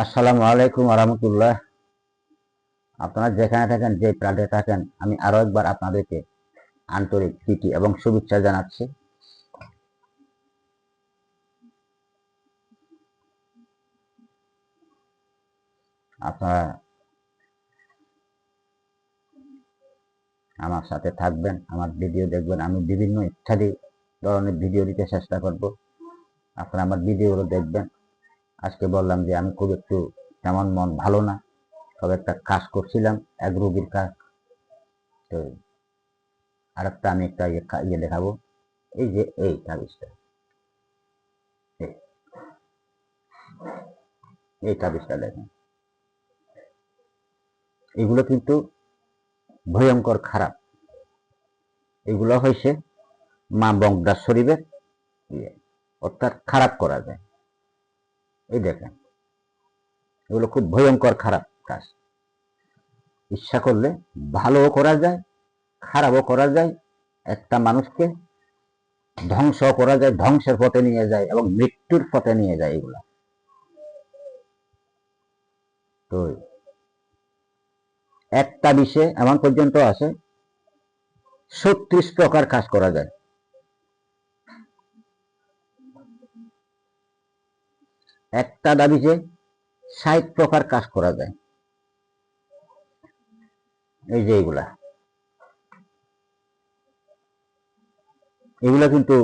আসসালামু আলাইকুম আরহামতুল্লাহ আপনারা যেখানে থাকেন, যে প্রান্তে থাকেন, আমি আরও একবার আপনাদেরকে আন্তরিক প্রীতি এবং শুভেচ্ছা জানাচ্ছি। আপনারা আমার সাথে থাকবেন, আমার ভিডিও দেখবেন। আমি বিভিন্ন ইত্যাদি ধরনের ভিডিও দিতে চেষ্টা করব। আপনারা আমার ভিডিওগুলো দেখবেন। আজকে বললাম যে আমি খুব একটু তেমন মন ভালো না, তবে একটা কাজ করছিলাম, এক রোগীর কাজ। তো আর একটা আমি একটা ইয়ে ইয়ে দেখাবো। এই যে এই তাবিজটা। এই- তাবিজটা দেখেন। এগুলো কিন্তু ভয়ঙ্কর খারাপ। এগুলো হয়েছে মা বংদার শরীফের ইয়ে অর্থাৎ খারাপ করা যায়। এই দেখেন, এগুলো খুব ভয়ঙ্কর খারাপ কাজ। ইচ্ছা করলে ভালোও করা যায়, খারাপও করা যায়, একটা মানুষকে ধ্বংস করা যায়, ধ্বংসের পথে নিয়ে যায় এবং মৃত্যুর পথে নিয়ে যায় এগুলা। তো একটা বিষে এমন পর্যন্ত আছে ছত্রিশ প্রকার কাজ করা যায়। একটা দাবিতে ষাট প্রকার কাজ করা যায়। এই যে এগুলা। এগুলা কিন্তু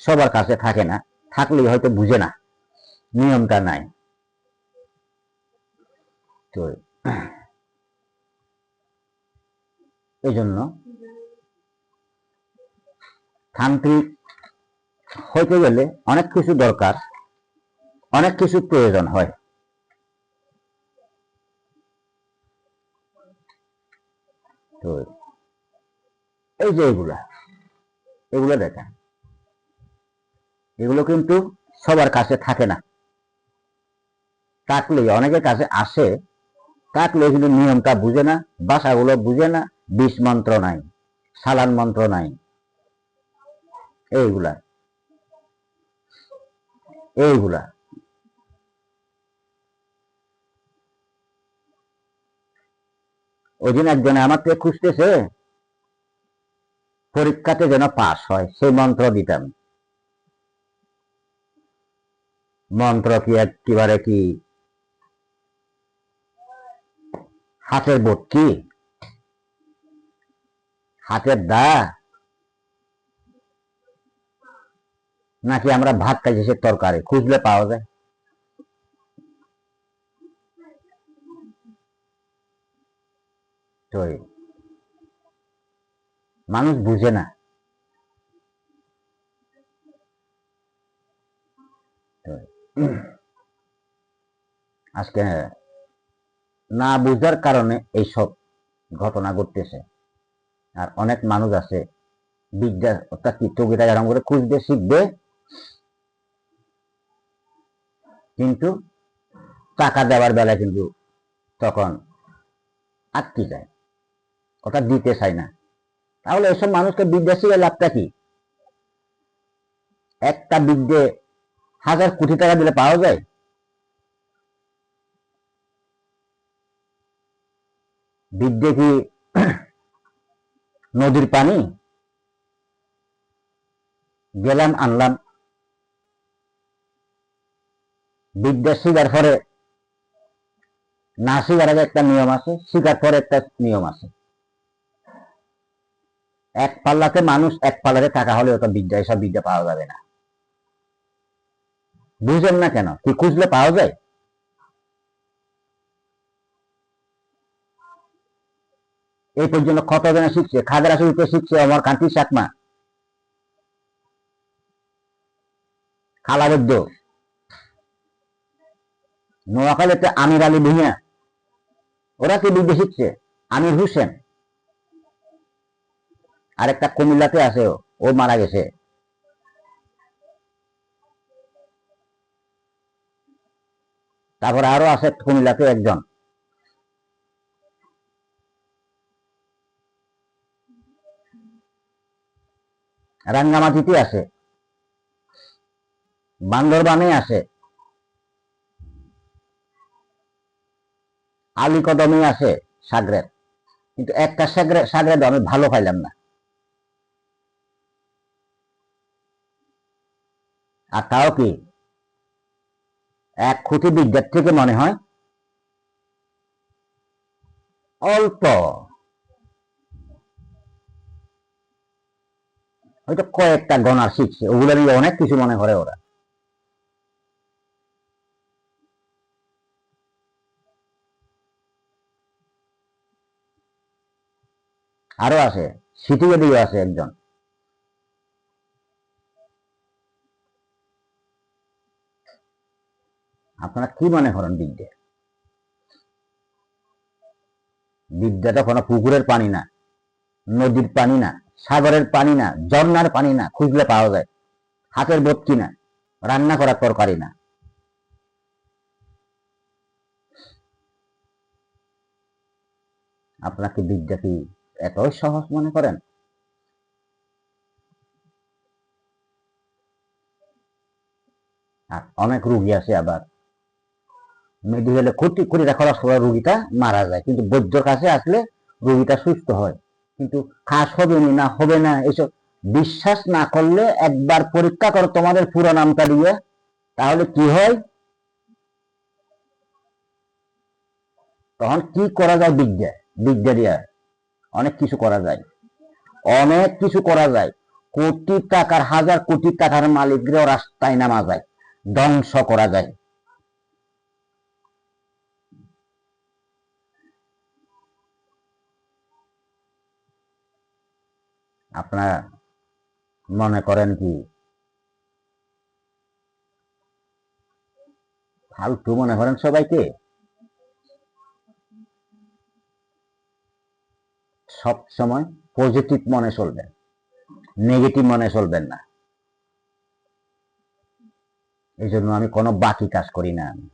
সবার কাছে থাকে না। থাকলেই হয়তো বুঝে না। নিয়মটা নাই। তো এই জন্য তান্ত্রিক হইতে গেলে অনেক কিছু দরকার। অনেক কিছু প্রয়োজন হয়। তো এই যে এগুলা, এগুলো দেখেন। এগুলো কিন্তু সবার কাছে থাকে না। থাকলে অনেকের কাছে আসে থাকলে কিন্তু নিয়মটা বুঝে না, ভাষাগুলো বুঝে না, বিষ মন্ত্র নাই, সালান মন্ত্র নাই, এইগুলা। এইগুলা। ওই দিন একজনে আমাকে খুঁজতেছে, পরীক্ষাতে যেন পাস হয়, সেই মন্ত্র দিতাম। মন্ত্র কি একেবারে কি হাতের বোট কি হাতের দা? নাকি আমরা ভাত খাইছি সে তরকারি? খুঁজলে পাওয়া যায়। এই মানুষ বুঝে না। আজকে না বুঝার কারণে এইসব ঘটনা ঘটতেছে। আর অনেক মানুষ আছে, বিদ্যা অর্থাৎ টুকিটা এরকম করে খুঁজবে, শিখবে। কিন্তু টাকা দেওয়ার বেলায় কিন্তু তখন আটকে যায়। ওটা দিতে চায় না। তাহলে এসব মানুষকে বিদ্যা শিখে লাভটা কি? একটা বিদ্যে হাজার কোটি টাকা দিলে পাওয়া যায়? বিদ্যে কি নদীর পানি? গেলাম, আনলাম। বিদ্যা শিকার পরে না শিকার আগে একটা নিয়ম আছে, শিকার পরে একটা নিয়ম আছে। এক পাল্লাতে মানুষ এক পাল্লাতে টাকা হলে ওটা বিদ্যা, এসব বিদ্যা পাওয়া যাবে না। বুঝেন না কেন? কি খুঁজলে পাওয়া যায়? এই পর্যন্ত কতজনে শিখছে? খাগড়া শরীফে শিখছে আমার কান্তি চাকমা। খালাবদ্য। নোয়াখালীতে আমির আলী ভুঁইয়া। ওরা কি বিদ্যা শিখছে? আমির হোসেন। আর একটা কুমিল্লাতে আছে ও মারা গেছে। তারপরে আরও আছে কুমিল্লাতে একজন। রাঙ্গামাটিতে আছে। বান্দরবানে আছে। আলী কদমে আছে সাগরের। কিন্তু একটা সাগরে সাগরের আমি ভালো পাইলাম না। আর তাও কি? এক খুঁটি বিদ্যার থেকে মনে হয় অল্প। হয়তো কয়েকটা গণার শিখছে, ওগুলো নিয়ে অনেক কিছু মনে করে ওরা। আরও আছে দিয়ে আছে একজন। আপনারা কি মনে করেন বিদ্যা? বিদ্যাটা কোনো পুকুরের পানি না, নদীর পানি না, সাগরের পানি না, ঝর্ণার পানি না, খুঁজলে পাওয়া যায়। হাতের বত্তি না, রান্না করার তরকারি না। আপনার কি বিদ্যা কি এতই সহজ মনে করেন? আর অনেক রুগী আছে আবার। মেডিকেলে কোটি টাকা খরচ করে রুগীটা মারা যায়। কিন্তু বৈদ্যর কাছে আসলে রুগীটা সুস্থ হয়। কিন্তু খাস হবে না হবে না, এসব বিশ্বাস না করলে একবার পরীক্ষা করো তোমাদের পুরো নামটা দিয়ে, তাহলে কি হয়? তখন কি করা যায় বিদ্যা? বিদ্যা দিয়া অনেক কিছু করা যায়। অনেক কিছু করা যায়। কোটি টাকার, হাজার কোটি টাকার মালিকরাও রাস্তায় নামা যায়। ধ্বংস করা যায়। আপনারা মনে করেন কি? ফালতু মনে করেন সবাইকে? সব সময় পজিটিভ মনে চলবেন নেগেটিভ মনে চলবেন না। এই জন্য আমি কোনো বাকি কাজ করি না আমি।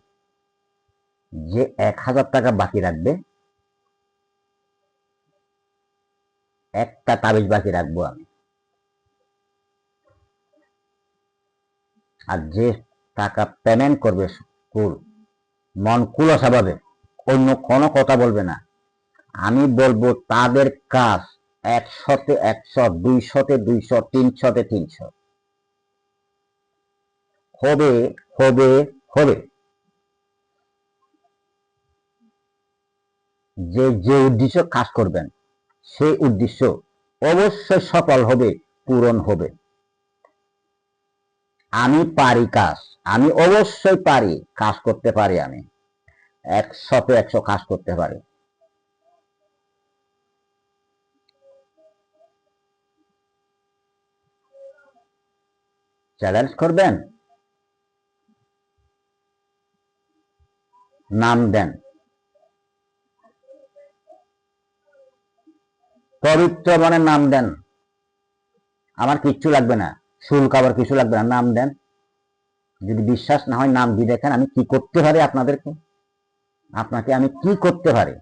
যে এক হাজার টাকা বাকি রাখবে একটা তাবিজ বাকি রাখব আমি। আর যে টাকা পেমেন্ট করবে কুল মন কুলসা পাবে অন্য কোনো কথা বলবে না। আমি বলব তাদের কাজ একশতে একশো, দুইশতে দুইশো, তিনশতে তিনশো। হবে হবে হবে। যে যে উদ্দেশ্য কাজ করবেন সেই উদ্দেশ্য অবশ্যই সফল হবে, পূরণ হবে। আমি পারি কাজ, আমি অবশ্যই পারি কাজ করতে পারি আমি। একশতে একশো কাজ করতে পারি। চ্যালেঞ্জ করবেন? নাম দেন। পবিত্র মনে নাম দেন। আমার কিচ্ছু লাগবে না। শুল্ক আবার কিছু লাগবে না। নাম দেন। যদি বিশ্বাস না হয়, নাম দিয়ে দেখেন আমি কি করতে পারি আপনাদেরকে? আপনাকে আমি কি করতে পারি?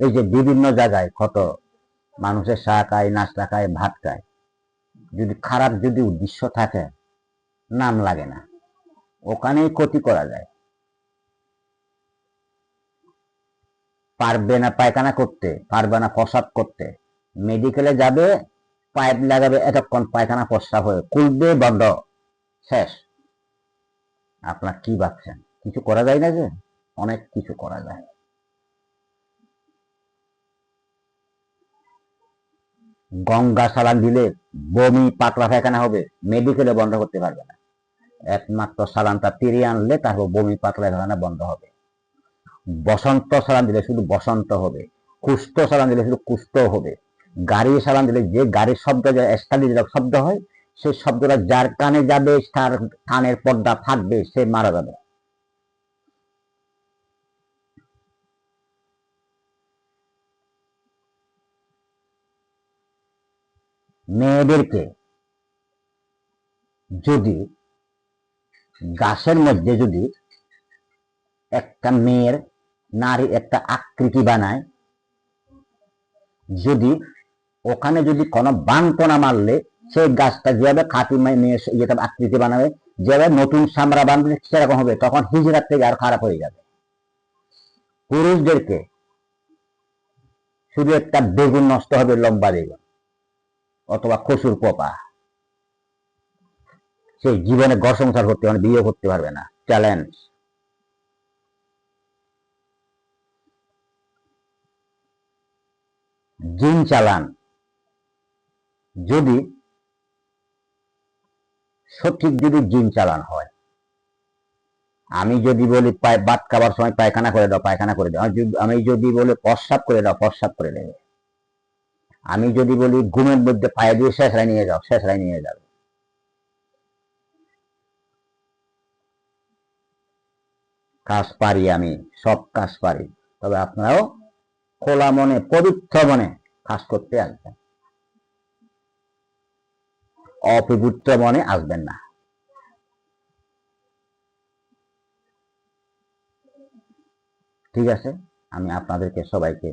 এই যে বিভিন্ন জায়গায় কত মানুষের চা খায়, নাস্তা খায়, ভাত খায়। যদি খারাপ যদি উদ্দেশ্য থাকে, নাম লাগে না। ওখানেই ক্ষতি করা যায়। পারবে না পায়খানা করতে, পারবে না প্রসাব করতে। মেডিকেলে যাবে, পাইপ লাগাবে, এতক্ষণ পায়খানা প্রস্রাব হয়ে খুলবে, বন্ধ, শেষ। আপনার কি ভাবছেন? কিছু করা যায় না যে? অনেক কিছু করা যায়। গঙ্গা সালান দিলে বমি পাতলা পায়খানা হবে মেডিকেলে বন্ধ করতে পারবে না। একমাত্র সালানটা তিরিয়ে আনলে তারপর বমি পাতলা পায়খানা বন্ধ হবে। বসন্ত সালান দিলে শুধু বসন্ত হবে, কুষ্ঠ সালান দিলে শুধু কুষ্ঠ হবে। গাড়ি সালান দিলে যে গাড়ির শব্দ যে স্টাডি শব্দ হয়, সেই শব্দটা যার কানে যাবে, তার কানের পর্দা ফাটবে সে মারা যাবে। মেয়েদেরকে যদি, গাছের মধ্যে যদি একটা মেয়ের নারী একটা আকৃতি বানায়। যদি ওখানে যদি কোনো বানকোনা মারলে, সেই গাছটা যেভাবে খাতি মেয়ে ইয়েটা আকৃতি বানাবে যারা নতুন সামরা বাঁধবে সেরকম হবে, তখন হিজরাত থেকে আর খারাপ হয়ে যাবে। পুরুষদেরকে শুধু একটা বেগুন নষ্ট হবে, লম্বা বেগুন অথবা কচুর পোপা সেই জীবনে ঘর সংসার করতে পারবে বিয়ে করতে পারবে না। চ্যালেঞ্জ জিন চালান। যদি সঠিক যদি জিন চালান হয়। আমি যদি বলি ভাত খাবার সময় পায়খানা করে দাও, পায়খানা করে দাও। আমি যদি বলি প্রস্রাব করে দাও, প্রস্রাব করে দেবে। আমি যদি বলি ঘুমের মধ্যে পায়ে দিয়ে শেষরায় নিয়ে যাও শেষরায় নিয়ে যাবে। কাজ পারি আমি, সব কাজ পারি। তবে আপনারাও খোলা মনে, পবিত্র মনে কাজ করতে আসবেন। অপবিত্র মনে আসবেন না। ঠিক আছে? আমি আপনাদেরকে সবাইকে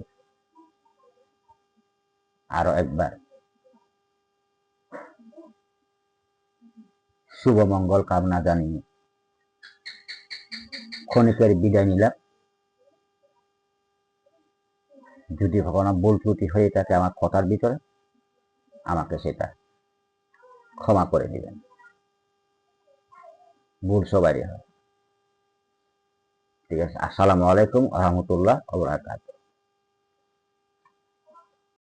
আরও একবার শুভ মঙ্গল কামনা জানিয়ে ক্ষণিকের বিদায় নিলাম। যদি কখনো ভুল ত্রুটি হয়ে থাকে আমার কথার ভিতরে, আমাকে সেটা ক্ষমা করে দিবেন। ভুল সবারই হয়। ঠিক আছে, আসসালামু আলাইকুম রহমতুল্লাহ